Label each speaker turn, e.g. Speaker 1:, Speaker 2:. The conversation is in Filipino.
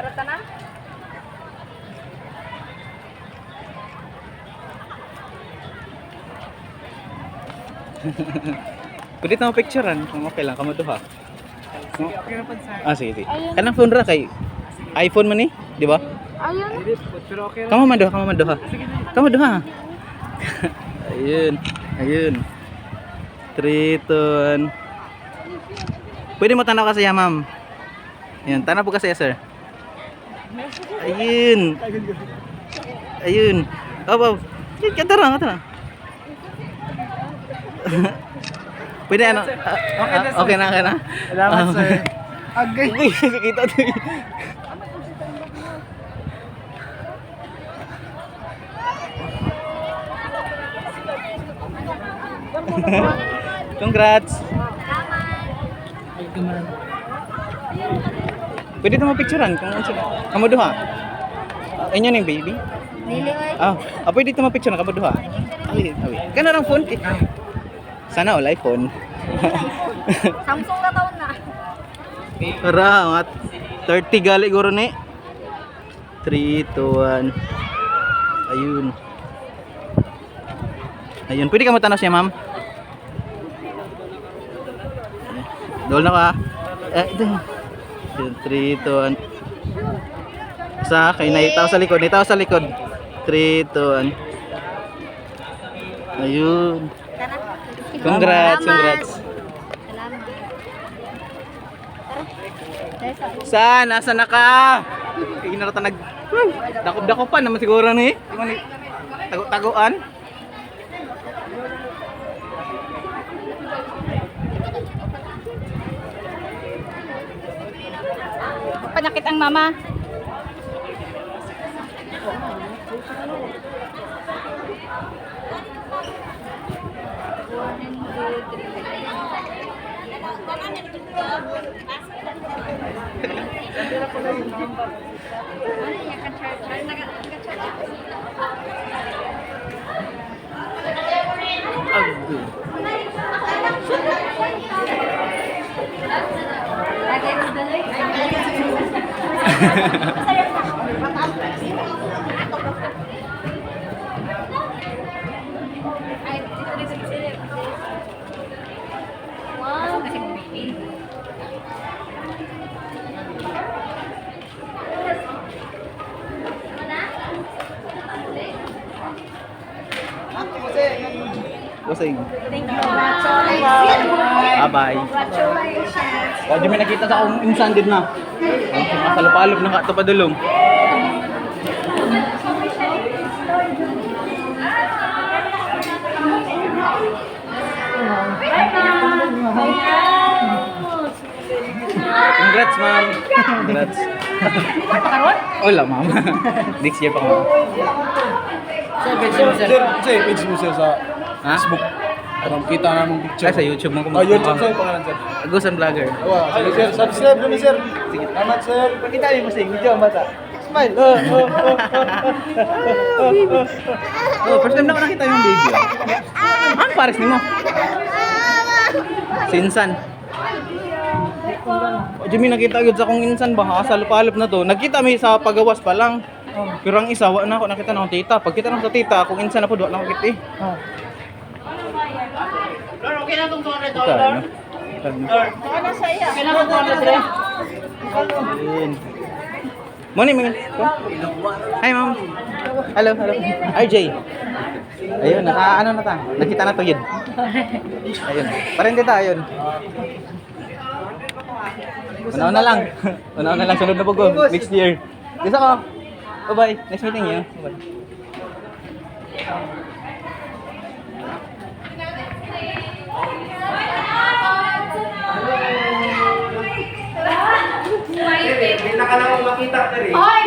Speaker 1: Arata na?
Speaker 2: Pwede mo picturean kung okay lang kamo duha. No?
Speaker 3: Okay na pa sa
Speaker 2: Ah sige sige. Kanang phone ra kay iPhone man ni, di ba?
Speaker 1: Ayun.
Speaker 3: Pero okay
Speaker 2: Kamu man duha, kamu man duha. Kamu duha. ayun. Ayun. Triton. Pwede mo tanaw kasi ya, ma'am. Ayun, tanaw po kasi ya, sir. Ayun. Ayun. Oh, oh. Kata lang, kata lang. Pwede ano? ah,
Speaker 3: Okay na,
Speaker 2: ah, okay na, okay na.
Speaker 3: Salamat,
Speaker 2: Ah,
Speaker 3: sir. Agay.
Speaker 2: Kita to. Congrats. Pwede na mapicturean kung ano sila. Kamu duha. Uh, inyo ning baby.
Speaker 1: Dili oy.
Speaker 2: Ah, ah pwede ito mapicturean kamu duha. Ali, ali. Kana lang phone. eh. Sana all iPhone.
Speaker 1: Samsung na taon na.
Speaker 2: Mga 30 gali guro ni. 3, 2, 1. Ayun. Ayun, pwede ka matanas niya, ma'am? Dol na ka. Eh. 3, 2, 1. Isa, kay naitaw sa likod. Naitaw sa likod. 3, 2, 1. Ayun. Congrats, congrats. Saan? Asa na ka? Kaya na nag... Dakop-dakopan naman siguro ni. Tago-taguan.
Speaker 1: Panakit ang mama. Wow, kasi baby.
Speaker 2: Busing.
Speaker 1: Thank you. Congratulations.
Speaker 2: Bye-bye.
Speaker 1: Congratulations.
Speaker 2: O, di may nakita sa akong insan din na. Masalupalop na ka ito pa dulong. Congrats, ma'am. Congrats. Wala, ma'am. Next year pa, ma'am.
Speaker 3: Sir, sir, sir, page mo sir sa? Facebook. Parang kita namin picture.
Speaker 2: Ay, sa YouTube mo
Speaker 3: Oh, YouTube sir, pangalan sir.
Speaker 2: Gusan Vlogger.
Speaker 3: Awa, sige sir, subscribe kami sir. Sige. Salamat sir. Pakita niyo mo sir, video ang bata. Smile. Oh, oh, oh,
Speaker 2: Oh, first time na ako nakita yung ah. Ano pares ni mo? Sinsan. O, Jimmy, nakita agad sa kong insan ba? Sa lupalop na to. Nakita mi sa pagawas pa lang. Pero ang isa, wa na ako nakita ng tita. Pag kita ng sa tita, kung insan na po, wa na ako kita eh.
Speaker 3: Oh.
Speaker 2: Ito, ano?
Speaker 1: Ano sa iya?
Speaker 2: Ayun. Morning, mga. Hi, ma'am. Hello, hello. RJ. Ayun, naka ano na ta? Nakita na to yun. Ayun. Parin dito, ayun. Una na lang. Una na lang, sunod na po ko. Next year. Dito ko. Bye-bye. Nice meeting you. Bye-bye.
Speaker 3: Ka naman makita sir eh.
Speaker 1: Hoy!